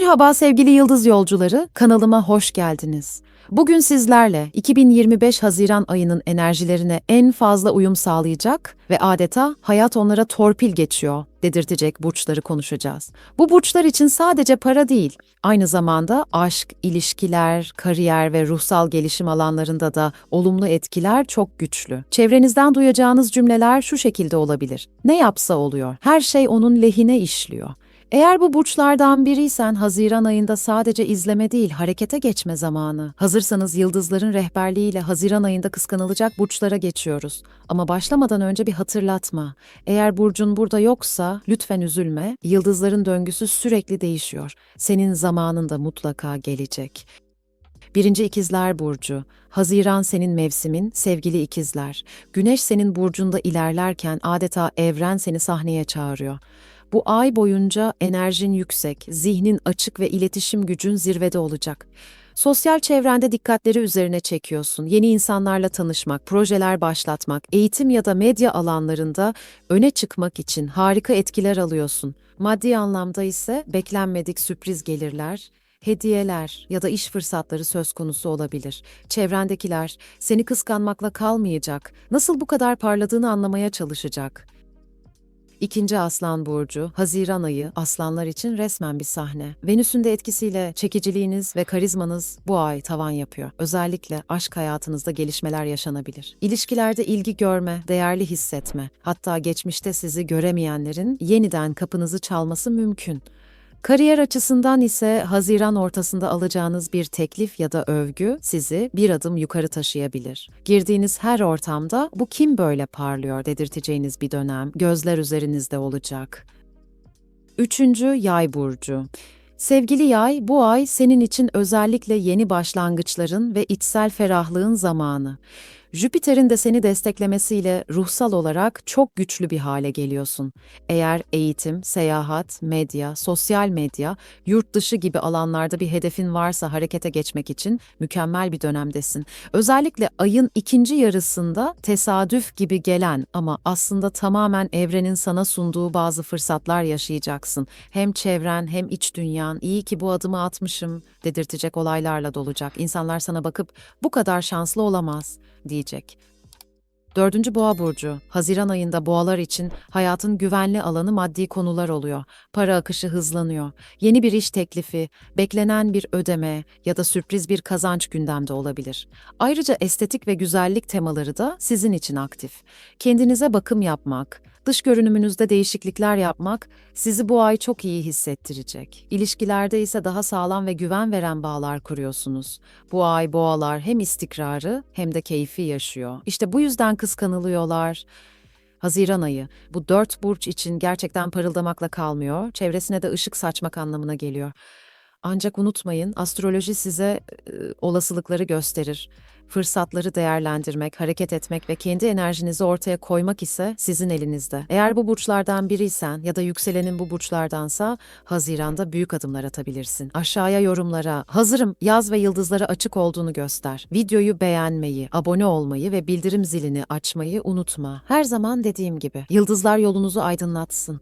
Merhaba sevgili yıldız yolcuları, kanalıma hoş geldiniz. Bugün sizlerle 2025 Haziran ayının enerjilerine en fazla uyum sağlayacak ve adeta hayat onlara torpil geçiyor dedirtecek burçları konuşacağız. Bu burçlar için sadece para değil, aynı zamanda aşk, ilişkiler, kariyer ve ruhsal gelişim alanlarında da olumlu etkiler çok güçlü. Çevrenizden duyacağınız cümleler şu şekilde olabilir. Ne yapsa oluyor. Her şey onun lehine işliyor. Eğer bu burçlardan biriysen Haziran ayında sadece izleme değil, harekete geçme zamanı. Hazırsanız yıldızların rehberliğiyle Haziran ayında kıskanılacak burçlara geçiyoruz. Ama başlamadan önce bir hatırlatma. Eğer burcun burada yoksa lütfen üzülme. Yıldızların döngüsü sürekli değişiyor. Senin zamanın da mutlaka gelecek. Birinci ikizler burcu. Haziran senin mevsimin, sevgili ikizler. Güneş senin burcunda ilerlerken adeta evren seni sahneye çağırıyor. Bu ay boyunca enerjin yüksek, zihnin açık ve iletişim gücün zirvede olacak. Sosyal çevrende dikkatleri üzerine çekiyorsun. Yeni insanlarla tanışmak, projeler başlatmak, eğitim ya da medya alanlarında öne çıkmak için harika etkiler alıyorsun. Maddi anlamda ise beklenmedik sürpriz gelirler, hediyeler ya da iş fırsatları söz konusu olabilir. Çevrendekiler seni kıskanmakla kalmayacak, nasıl bu kadar parladığını anlamaya çalışacak. İkinci Aslan Burcu, Haziran ayı aslanlar için resmen bir sahne. Venüs'ün de etkisiyle çekiciliğiniz ve karizmanız bu ay tavan yapıyor. Özellikle aşk hayatınızda gelişmeler yaşanabilir. İlişkilerde ilgi görme, değerli hissetme, hatta geçmişte sizi göremeyenlerin yeniden kapınızı çalması mümkün. Kariyer açısından ise Haziran ortasında alacağınız bir teklif ya da övgü sizi bir adım yukarı taşıyabilir. Girdiğiniz her ortamda bu kim böyle parlıyor dedirteceğiniz bir dönem gözler üzerinizde olacak. Üçüncü Yay burcu. Sevgili Yay, bu ay senin için özellikle yeni başlangıçların ve içsel ferahlığın zamanı. Jüpiter'in de seni desteklemesiyle ruhsal olarak çok güçlü bir hale geliyorsun. Eğer eğitim, seyahat, medya, sosyal medya, yurt dışı gibi alanlarda bir hedefin varsa harekete geçmek için mükemmel bir dönemdesin. Özellikle ayın ikinci yarısında tesadüf gibi gelen ama aslında tamamen evrenin sana sunduğu bazı fırsatlar yaşayacaksın. Hem çevren hem iç dünyan iyi ki bu adımı atmışım dedirtecek olaylarla dolacak. İnsanlar sana bakıp bu kadar şanslı olamaz diyecek. Dördüncü boğa burcu. Haziran ayında boğalar için hayatın güvenli alanı maddi konular oluyor. Para akışı hızlanıyor. Yeni bir iş teklifi, beklenen bir ödeme ya da sürpriz bir kazanç gündemde olabilir. Ayrıca estetik ve güzellik temaları da sizin için aktif. Kendinize bakım yapmak, dış görünümünüzde değişiklikler yapmak sizi bu ay çok iyi hissettirecek. İlişkilerde ise daha sağlam ve güven veren bağlar kuruyorsunuz. Bu ay boğalar hem istikrarı hem de keyfi yaşıyor. İşte bu yüzden kıskanılıyorlar. Haziran ayı bu dört burç için gerçekten parıldamakla kalmıyor, çevresine de ışık saçmak anlamına geliyor. Ancak unutmayın, astroloji size e, olasılıkları gösterir. Fırsatları değerlendirmek, hareket etmek ve kendi enerjinizi ortaya koymak ise sizin elinizde. Eğer bu burçlardan biriysen ya da yükselenin bu burçlardansa Haziran'da büyük adımlar atabilirsin. Aşağıya yorumlara hazırım yaz ve yıldızlara açık olduğunu göster. Videoyu beğenmeyi, abone olmayı ve bildirim zilini açmayı unutma. Her zaman dediğim gibi yıldızlar yolunuzu aydınlatsın.